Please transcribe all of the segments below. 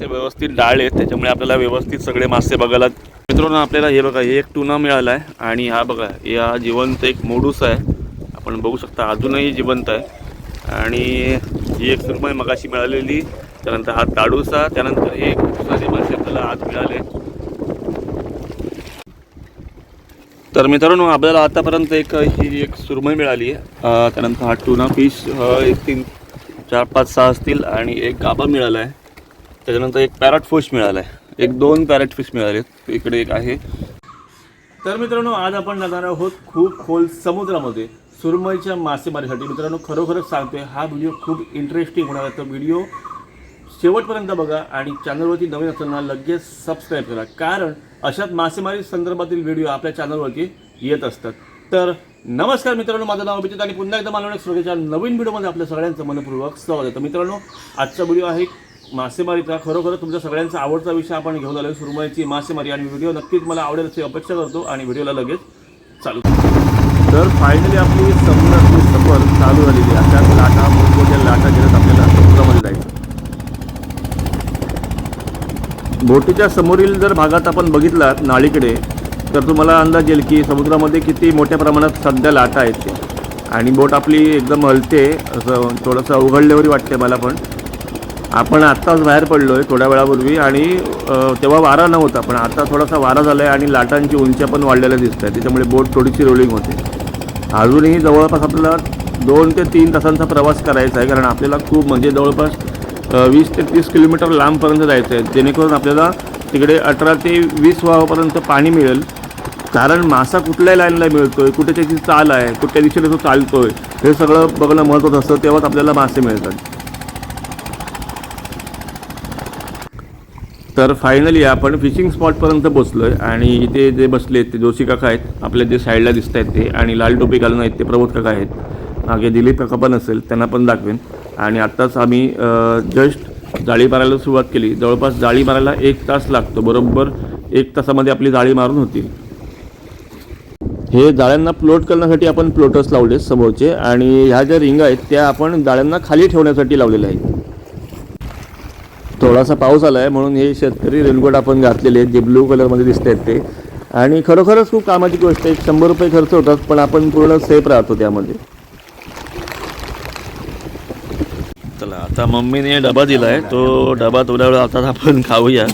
मासे व्यवस्थित डाळ आहेत त्याच्यामुळे आपल्याला व्यवस्थित सगळे मासे बघायला मित्रांनो आपल्याला हे बघा हे एक टुना मिळाला आहे आणि हा बघा या जिवंत एक मोडूस आहे. आपण बघू शकता अजूनही जिवंत आहे. आणि ही एक सुरमई मगाशी मिळालेली त्यानंतर हा ताडूसा त्यानंतर हे साधे मासे आपल्याला आज मिळाले. तर मित्रांनो आपल्याला आतापर्यंत एक ही एक सुरमई मिळाली. आहे त्यानंतर हा टुना फिश एक तीन चार पाच सहा असतील आणि एक गाबा मिळाला आहे त्याच्यानंतर एक पॅरट फिश मिळाला आहे एक दोन पॅरट फिश मिळाले इकडे एक आहे. तर मित्रांनो आज आपण जाणार आहोत खूप खोल समुद्रामध्ये सुरमईच्या मासेमारीसाठी. मित्रांनो खरोखरच सांगतोय हा व्हिडिओ खूप इंटरेस्टिंग होणार आहे. तो व्हिडिओ शेवटपर्यंत बघा आणि चॅनलवरती नवीन असताना लगेच सबस्क्राईब करा. कारण अशाच मासेमारी संदर्भातील व्हिडिओ आपल्या चॅनलवरती येत असतात. तर नमस्कार मित्रांनो माझं नाव अभिजित आणि पुन्हा एकदा मालवणी स्रोतेच्या नवीन व्हिडिओमध्ये आपल्या सगळ्यांचं मनपूर्वक स्वागत आहे. तर मित्रांनो आजचा व्हिडिओ आहे मासेमारीचा खरोखर तुमच्या सगळ्यांचा आवडता विषय आपण घेऊन आलो सुरमईची मासेमारी आणि व्हिडिओ नक्कीच मला आवडेल अशी अपेक्षा करतो आणि व्हिडिओला लगेच चालू. तर फायनली आपली समुद्रातली सफर चालू झालेली आहे. अशाच लाटा मोठमोठ्या लाटा घेत आपल्याला समुद्रामध्ये जायचं बोटीच्या समोरील जर भागात आपण बघितलात नाळीकडे तर तुम्हाला अंदाज येईल की समुद्रामध्ये किती मोठ्या प्रमाणात सध्या लाटा आहेत ते. आणि बोट आपली एकदम हलते असं थोडंसं उघडल्यावरी वाटते मला पण. आपण आत्ताच बाहेर पडलो आहे थोड्या वेळापूर्वी आणि तेव्हा वारा नव्हता पण आता थोडासा वारा झाला आहे आणि लाटांची उंच्या पण वाढलेल्या दिसत आहे त्याच्यामुळे बोट थोडीशी रोलिंग होते. अजूनही जवळपास आपल्याला दोन ते तीन तासांचा प्रवास करायचा आहे कारण आपल्याला खूप म्हणजे जवळपास वीस ते तीस किलोमीटर लांबपर्यंत जायचं आहे जेणेकरून आपल्याला तिकडे अठरा ते वीस व्हावापर्यंत पाणी मिळेल. कारण मासा कुठल्या लाईनला आहे कुठे त्याची चाल आहे कुठल्या दिशेने तो आहे हे सगळं बघणं महत्त्वाचं असतं. तेव्हाच आपल्याला मासे मिळतात. तर फायनली आपण फिशिंग स्पॉटपर्यंत पोचलो आहे आणि इथे जे बसले आहेत ते जोशी काका आहेत. आपल्या जे साईडला दिसत आहेत ते आणि लाल टोपी घालून आहेत ते प्रबोध काका आहेत. मागे दिलीप काका पण असेल त्यांना पण दाखवेन. आणि आत्ताच आम्ही जस्ट जाळी मारायला सुरुवात केली. जवळपास जाळी मारायला एक तास लागतो. बरोबर एक तासामध्ये आपली जाळी मारून होतील. हे जाळ्यांना प्लोट करण्यासाठी आपण प्लोटर्स लावले समोरचे. आणि ह्या ज्या रिंग आहेत त्या आपण जाळ्यांना खाली ठेवण्यासाठी लावलेल्या आहेत. थोडासा पाऊस आला आहे म्हणून हे शेतकरी रेनकोट आपण घातलेले आहेत जे ब्लू कलरमध्ये दिसत आहेत ते. आणि खरोखरच खूप कामाची गोष्ट आहे शंभर रुपये खर्च होतात पण आपण पूर्ण सेफ राहतो त्यामध्ये. चला आता मम्मीने डबा दिला आहे तो डबा थोड्या वेळा आता आपण खाऊया.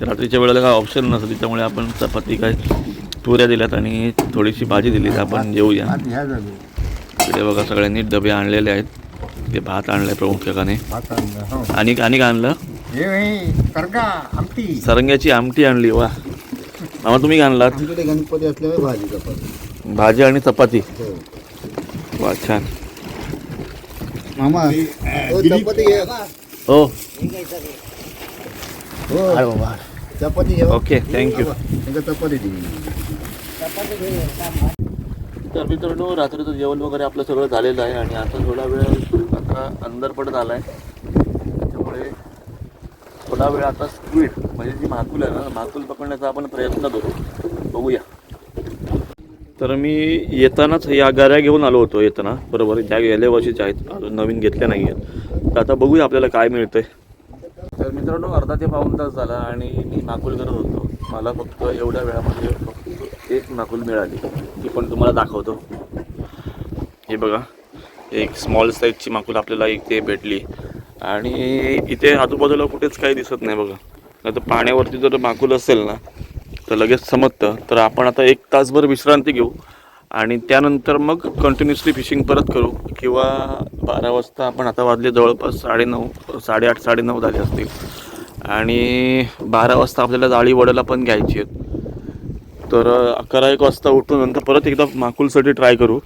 रात्रीच्या वेळेला काय ऑप्शन नसतं त्याच्यामुळे आपण चपाती काय पुऱ्या दिल्यात आणि थोडीशी भाजी दिली तर आपण जेऊया. इकडे बघा सगळ्यांनी डबे आणलेले आहेत. ते भात आणलाय प्रमुख ठिकाणी. भात आणला हो. आणि आणि काय आणलं? हे हे, करगा आमटी. सरंग्याची आमटी आणली वा. मामा तुम्ही आणलात? आमच्याकडे गणपती असल्यामुळे भाजी चपाती. भाजी आणि चपाती. हो. वा छान. मामा हो, चपाती घे. हो. हो. अरे बाबा चपाती घे ओके थँक्यू चपाती दे. तर मित्रांनो रात्रीचं जेवण वगैरे आपलं सगळं झालेलं आहे आणि आता थोडा वेळ आता अंदर पडत आला आहे थोडा वेळ आता स्क्वीड म्हणजे जी माकुल आहे ना माकुल पकडण्याचा आपण प्रयत्न करू. बघूया. तर मी येतानाच या गाऱ्या घेऊन आलो होतो येताना. बरोबर ज्या गेल्या वर्षीच्या आहेत अजून नवीन घेतल्या नाही आहेत. तर आता बघूया आपल्याला काय मिळतंय. तर मित्रांनो अर्धा ते पाऊण तास झाला आणि मी माकुल करत होतो. मला फक्त एवढ्या वेळामध्ये फक्त एक माकुल मिळाली ती पण तुम्हाला दाखवतो. हे बघा एक स्मॉल साईजची माकुल आपल्याला एक ते भेटली. आणि इथे आजूबाजूला कुठेच काही दिसत नाही बघा. नाही तर पाण्यावरती जर माकुल असेल ना तर लगेच समजतं. तर आपण आता एक तासभर विश्रांती घेऊ आणि त्यानंतर मग कंटिन्युअसली फिशिंग परत करू. किंवा बारा वाजता आपण आता वाजले जवळपास साडेनऊ साडेआठ साडेनऊ झाले असतील. आणि बारा वाजता आपल्याला जाळी वडायला पण घ्यायची आहेत. तर अकरा एक वाजता उठून नंतर परत एकदा माकुलसाठी ट्राय करू.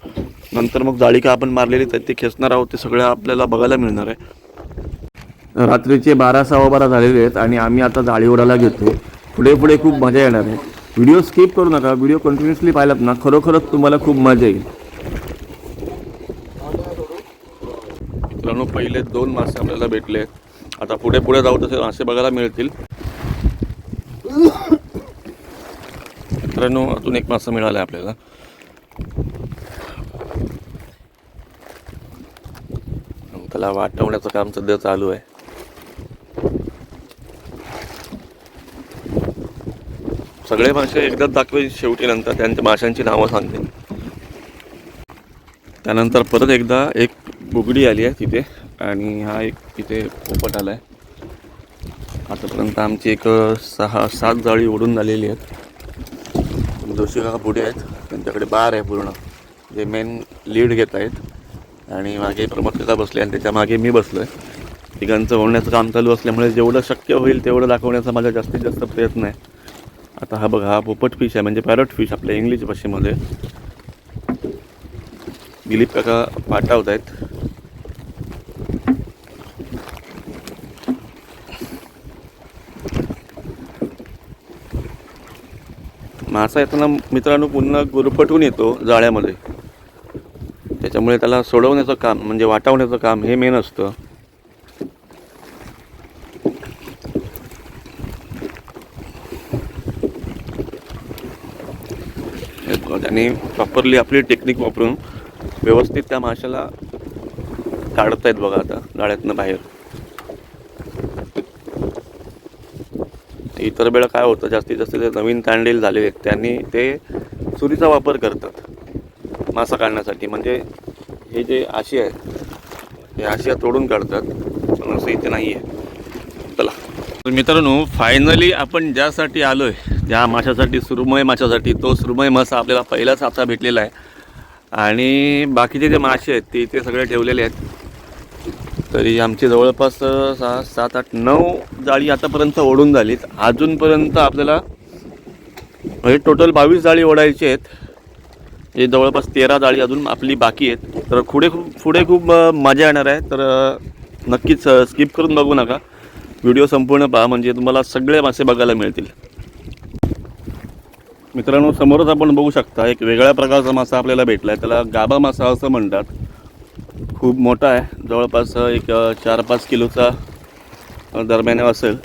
नंतर मग जाळी का आपण मारलेली तर ते खेचणार आहोत ते सगळं आपल्याला बघायला मिळणार आहे. रात्रीचे बारा सव्वा बारा झालेले आहेत आणि आम्ही आता जाळी ओढायला घेतो पुढे पुढे खूप मजा येणार आहे. व्हिडिओ स्किप करू नका. व्हिडिओ कंटिन्युअसली पाहिलात ना खरोखरच तुम्हाला खूप मजा येईल. मित्रांनो पहिले दोन मासे आपल्याला भेटले. आता पुढे पुढे जाऊ तसे मासे बघायला मिळतील. मित्रांनो अजून एक मासा मिळाला आहे आपल्याला. त्याला वाटवण्याचं काम सध्या चालू आहे. सगळे मासे एकदाच दाखवेल शेवटी नंतर त्यांच्या माशांची नावं सांगते. त्यानंतर परत एकदा एक बुगडी आली आहे तिथे आणि हा एक तिथे पोपट आला आहे. आतापर्यंत आमची एक सहा सात जाळी ओढून झालेली आहेत. जोशी काका पुढे आहेत. त्यांच्याकडे बार आहे पूर्ण. जे मेन लीड घेत आहेत. आणि मागे प्रमोद काका बसले आणि त्याच्यामागे मी बसलो आहे तिघांचं ओढण्याचं काम चालू असल्यामुळे जेवढं शक्य होईल तेवढं दाखवण्याचा माझा जास्तीत जास्त प्रयत्न आहे. आता हा बघा हा पोपट फिश आहे म्हणजे पॅरट फिश आपल्या इंग्लिश भाषेमध्ये. दिलीप काका पाठवत आहेत मासा येताना मित्रांनो पुन्हा गुरफटून येतो जाळ्यामध्ये. त्याच्यामुळे त्याला सोडवण्याचं काम म्हणजे वाटावण्याचं काम हे मेन असतं. त्याने प्रॉपरली आपली टेक्निक वापरून व्यवस्थित त्या माशाला काढत आहेत बघा आता जाळ्यातनं बाहेर. इतर वेळा काय होतं जास्तीत जास्त जे नवीन तांडेल झालेले आहेत त्यांनी ते सुरीचा वापर करतात मासा काढण्यासाठी. म्हणजे हे जे आशी आहेत हे आशिया तोडून काढतात पण असं इथे नाही आहे चला. तर मित्रांनो फायनली आपण ज्यासाठी आलो आहे ज्या माशासाठी सुरमय माशासाठी तो सुरमय मासा आपल्याला पहिलाच आता भेटलेला आहे. आणि बाकीचे जे मासे आहेत ते इथे सगळे ठेवलेले आहेत. तरी आमची जवळपास सहा सात आठ नऊ जाळी आतापर्यंत ओढून झालीत. अजूनपर्यंत आपल्याला म्हणजे टोटल बावीस जाळी ओढायची आहेत. हे जवळपास तेरा जाळी अजून आपली बाकी आहेत. तर पुढे खूप पुढे खूप मजा येणार आहे. तर नक्कीच स्किप करून बघू नका. व्हिडिओ संपूर्ण पहा म्हणजे तुम्हाला सगळे मासे बघायला मिळतील. मित्रांनो समोरच आपण बघू शकता एक वेगळ्या प्रकारचा मासा आपल्याला भेटला आहे त्याला गाबा मासा असं म्हणतात. खूप मोठा आहे. जवळपास एक चार पाच किलोचा दरम्यान असेल.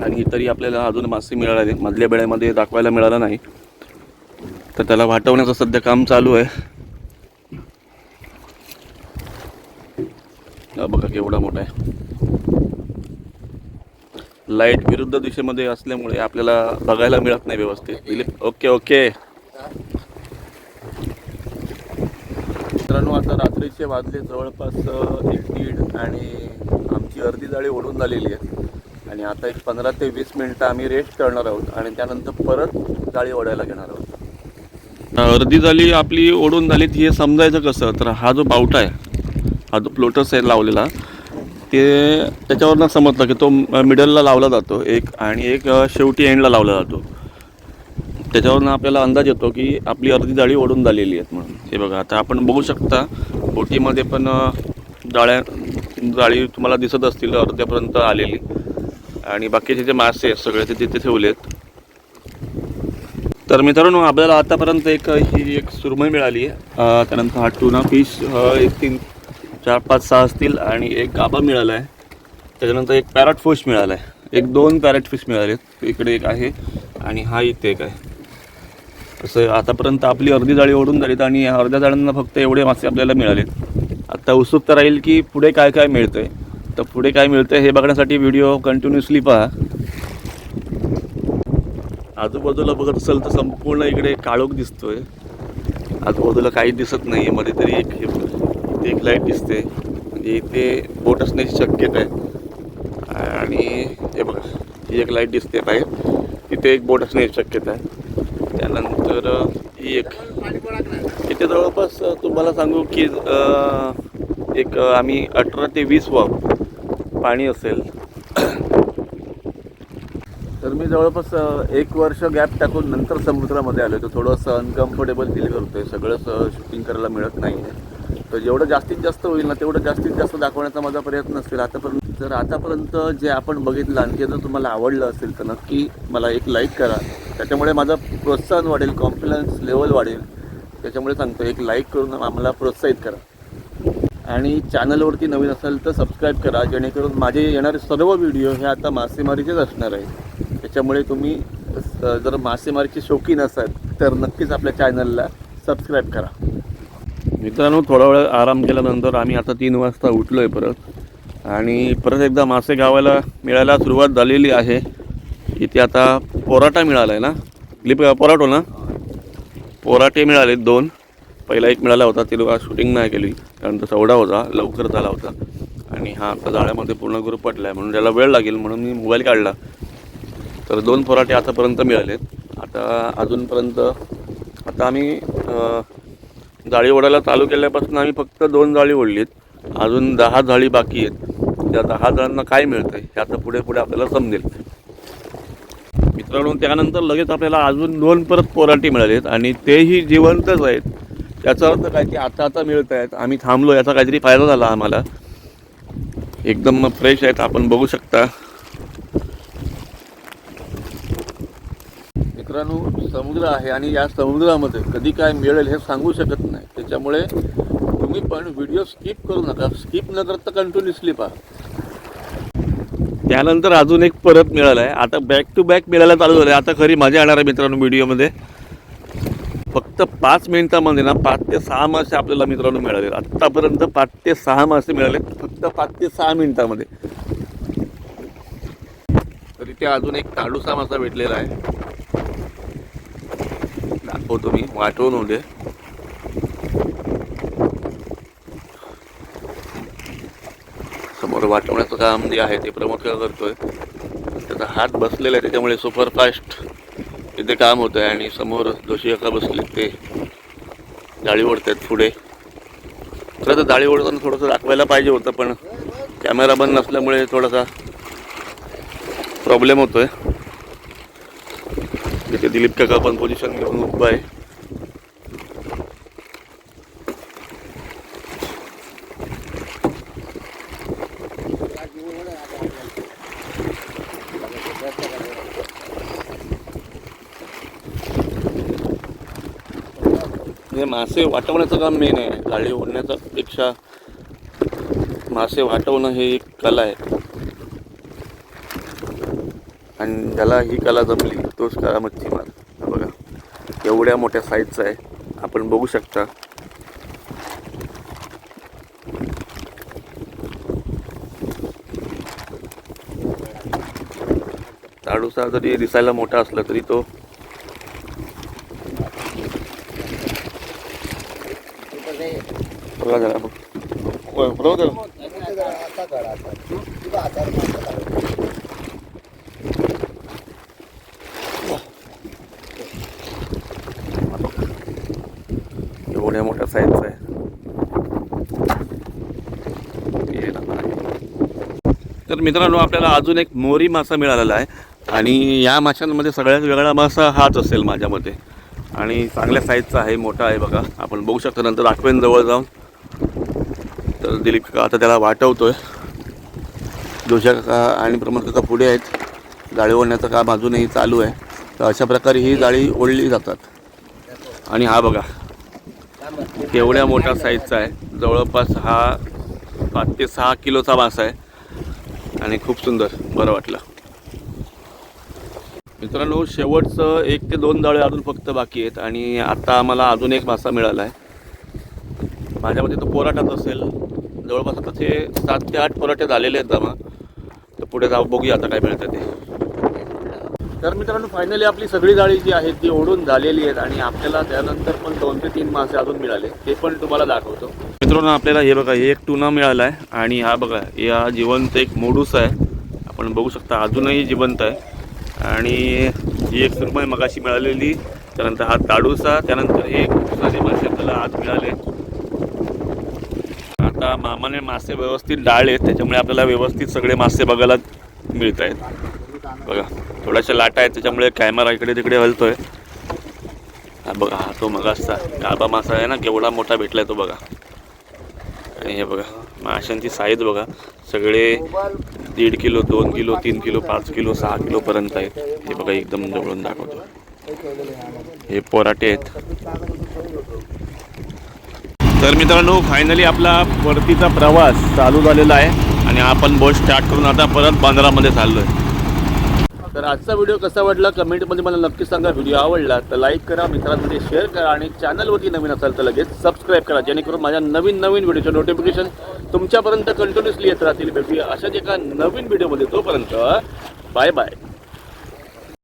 आणि तरी आपल्याला अजून मासे मिळाले नाही. मधल्या वेळेमध्ये दाखवायला मिळाला नाही. तर त्याला वाटवण्याचं सध्या काम चालू आहे. हा बघा केवढा मोठा आहे. लाइट विरुद्ध दिशेमध्ये असल्यामुळे आपल्याला बघायला मिळत नाही व्यवस्थित. Dilip okay okay. मित्रांनो आता रात्रीचे वाजले जवळपास एक दीड आणि आमची अर्धी जाळी ओढून झालेली आहे. आणि आता एक पंधरा ते वीस मिनटं आम्ही रेस्ट करणार आहोत आणि त्यानंतर परत जाळी ओढायला घेणार आहोत. अर्धी जाळी आपली ओढून झाली हे समजायचं कसं? तर हा जो बावटा आहे हा जो प्लोटस आहे लावलेला की त्याच्यावरनं समजलं की तो मिडलला लावला जातो एक आणि एक शेवटी एंडला लावला जातो. त्याच्यावरनं आपल्याला अंदाज येतो की आपली अर्धी जाळी ओढून झालेली आहेत म्हणून. हे बघा आता आपण बघू शकता बोटीमध्ये पण जाळ्या जाळी तुम्हाला दिसत असतील अर्ध्यापर्यंत आलेली. आणि बाकीचे जे मासे आहेत सगळे ते तिथे ठेवलेत. तर मित्रांनो आपल्याला आतापर्यंत एक ही एक सुरमई मिळाली आहे. त्यानंतर हा टुना फिश एक तीन चार पाच सहा असतील आणि एक गाबा मिळाला आहे त्याच्यानंतर एक पॅरट फिश मिळाला आहे एक दोन पॅरट फिश मिळाले इकडे एक आहे आणि हा इथे एक आहे. असं आतापर्यंत आपली अर्धी जाळी ओढून झालीत आणि या अर्ध्या जाळ्यांना फक्त एवढे मासे आपल्याला मिळालेत. आत्ता उत्सुकता राहील की पुढे काय काय मिळतं आहे तर पुढे काय मिळतं हे बघण्यासाठी व्हिडिओ कंटिन्युअसली पहा. आजूबाजूला बघत असेल तर संपूर्ण इकडे काळोख दिसतोय. आजूबाजूला काही दिसत नाही मध्ये तरी एक एक लाइट दिसते. म्हणजे इथे बोट असण्याची शक्यता आहे. आणि हे बघा ही एक लाइट दिसते बाहेर. तिथे एक बोट असण्याची शक्यता आहे. त्यानंतर ही एक. इथे जवळपास तुम्हाला सांगू की एक आम्ही अठरा ते वीस वाव पाणी असेल. तर मी जवळपास एक वर्ष गॅप टाकून नंतर समुद्रामध्ये आलो तर थोडंसं अनकम्फर्टेबल फील आहे सगळंच शूटिंग करायला मिळत नाही आहे तर जेवढं जास्तीत जास्त होईल ना तेवढं जास्तीत जास्त दाखवण्याचा माझा प्रयत्न असेल आतापर्यंत जर आतापर्यंत जे आपण बघितलं आणि ते जर तुम्हाला आवडलं असेल तर नक्की मला एक लाईक करा. त्याच्यामुळे माझं प्रोत्साहन वाढेल कॉन्फिडन्स लेवल वाढेल. त्याच्यामुळे सांगतो एक लाईक करून आम्हाला प्रोत्साहित करा. आणि चॅनलवरती नवीन असेल तर सबस्क्राईब करा जेणेकरून माझे येणारे सर्व व्हिडिओ हे आता मासेमारीचेच असणार आहे त्याच्यामुळे तुम्ही जर मासेमारीचे शौकीन असाल तर नक्कीच आपल्या चॅनलला सबस्क्राईब करा. मित्रांनो थोडा वेळ आराम केल्यानंतर आम्ही आता तीन वाजता उठलो आहे परत. आणि परत एकदा मासे गावायला मिळायला सुरुवात झालेली आहे. इथे आता पोराटा मिळाला आहे ना? क्लिप पोराटो ना? पोराटे मिळाले दोन. पहिला एक मिळाला होता ते लोक शूटिंग नाही केली. कारण तो चवडा होता लवकर झाला होता. आणि हा आता जाळ्यामध्ये पूर्ण ग्रुप पडला आहे म्हणून त्याला वेळ लागेल म्हणून मी मोबाईल काढला. तर दोन पोराटे आतापर्यंत मिळालेत. आता अजूनपर्यंत आता आम्ही जाळी ओढायला चालू केल्यापासून आम्ही फक्त दोन जाळी ओढलीत. अजून दहा जाळी बाकी आहेत. त्या दहा जणांना काय मिळतं हे आता पुढे पुढे आपल्याला समजेल. मित्रांनो त्यानंतर लगेच आपल्याला अजून दोन परत पोराटी मिळालेत आणि तेही जिवंतच आहेत. त्याचा अर्थ काय की आता आता मिळत आहेत आम्ही थांबलो याचा काहीतरी फायदा झाला आम्हाला. एकदम फ्रेश आहेत आपण बघू शकता. मित्रांनो समुद्र आहे आणि या समुद्रामध्ये कधी काय मिळेल हे सांगू शकत नाही. त्याच्यामुळे तुम्ही पण व्हिडिओ स्किप करू नका. स्किप न करता कंटिन्युअसली पहा. त्यानंतर अजून एक परत मिळाला आहे आता बॅक टू बॅक मिळायला चालू झालं आहे आता खरी मजा येणार आहे मित्रांनो व्हिडिओमध्ये. फक्त पाच मिनिटामध्ये ना पाच ते सहा मासे आपल्याला मित्रांनो मिळाले. आत्तापर्यंत पाच ते सहा मासे मिळाले. फक्त पाच ते सहा मिनिटामध्ये. तर इथे अजून एक ताडूसा मासा भेटलेला आहे. हो दाखवतो मी वाटवून होते समोर वाटवण्याचं काम जे आहे ते प्रमुख करतोय. त्याचा हात बसलेला आहे त्याच्यामुळे सुपरफास्ट इथे काम होतं आहे आणि समोर जोशी एका बसले ते जाळी ओढतात पुढे. खरं तर जाळी ओढताना थोडंसं दाखवायला पाहिजे होतं पण कॅमेरा बंद नसल्यामुळे थोडासा प्रॉब्लेम होतो आहे तिथे दिलीप काका पण पोझिशन घेऊन उभा आहे. हे मासे वाटवण्याचं काम मेन आहे. गाडी ओढण्याचा पेक्षा मासे वाटवणं हे एक कला आहे. आणि ज्याला ही कला जमली तोच कला मच्छीमार बघा एवढ्या मोठ्या साईजचा आहे. आपण बघू शकता. ताडूसा जरी दिसायला मोठा असला तरी तो बघा जरा बघ होय, बरोबर आहे. एवढ्या मोठ्या साईजचा आहे ये ना बाहेर. तर मित्रांनो आपल्याला अजून एक मोरी मासा मिळालेला आहे. आणि या माशांमध्ये सगळ्यात वेगळा मासा हाच असेल माझ्या मते. आणि चांगल्या साईजचा आहे मोठा आहे बघा. आपण बघू शकतो नंतर आठवेन जवळ जाऊन. तर दिलीप काका आता त्याला वाटवतोय. जोशा काका आणि प्रमोद काका पुढे आहेत. जाळी ओढण्याचं काम अजूनही चालू आहे. तर अशा प्रकारे ही जाळी ओढली जातात. आणि हा बघा केवढ्या मोठ्या साईजचा आहे. जवळपास हा पाच ते सहा किलोचा मासा आहे. आणि खूप सुंदर. बरं वाटलं. मित्रांनो शेवटचं एक ते दोन जाळे अजून फक्त बाकी आहेत आणि आता आम्हाला अजून एक मासा मिळाला आहे माझ्यामध्ये तो पोराटाच असेल. जवळपास आता ते सात ते आठ पोराटे झालेले आहेत जमा. तर पुढे जाऊ बघूया आता काय मिळतं ते. तर मित्रांनो फायनली आपली सगळी जाळी जी आहे ती ओढून झालेली आहेत आणि आपल्याला त्यानंतर पण दोन ते तीन मासे अजून मिळाले ते पण तुम्हाला दाखवतो. मित्रांनो आपल्याला हे बघा हे एक टुना मिळाला आहे आणि हा बघा या जिवंत एक मोडूस आहे. आपण बघू शकता अजूनही जिवंत आहे. आणि ही एक सुरमई मगाशी मिळालेली त्यानंतर हा ताडूसा त्यानंतर हे दुसरे मासे आपल्याला आज मिळाले. आता मामाने मासे व्यवस्थित डाळले त्याच्यामुळे आपल्याला व्यवस्थित सगळे मासे बघायला मिळत आहेत बघा. थोड्याशा लाटा आहेत त्याच्यामुळे कॅमेरा इकडे तिकडे हलतोय. हा बघा हा तो मगासचा गाबा मासा आहे ना केवढा मोठा भेटलाय तो बघा. आणि हे बघा माशांची साईज बघा. सगळे दीड किलो दोन किलो तीन किलो पाच किलो सहा किलोपर्यंत आहेत. हे बघा एकदम जवळून दाखवतो हे पोराटे आहेत. तर मित्रांनो फायनली आपला परतीचा प्रवास चालू झालेला आहे. आणि आपण बोट स्टार्ट करून आता परत बांद्रामध्ये चाललो आहे तर आजचा व्हिडिओ कसा वाटला? कमेंटमध्ये मला नक्की सांगा. व्हिडिओ आवडला तर लाईक करा मित्रांमध्ये शेअर करा आणि चॅनलवरती नवीन असाल तर लगेच सबस्क्राईब करा. जेणेकरून माझ्या नवीन नवीन व्हिडिओचे नोटिफिकेशन तुमच्यापर्यंत कंटिन्युअसली येत राहतील. भेटूया अशाच एका नवीन व्हिडिओमध्ये तोपर्यंत बाय बाय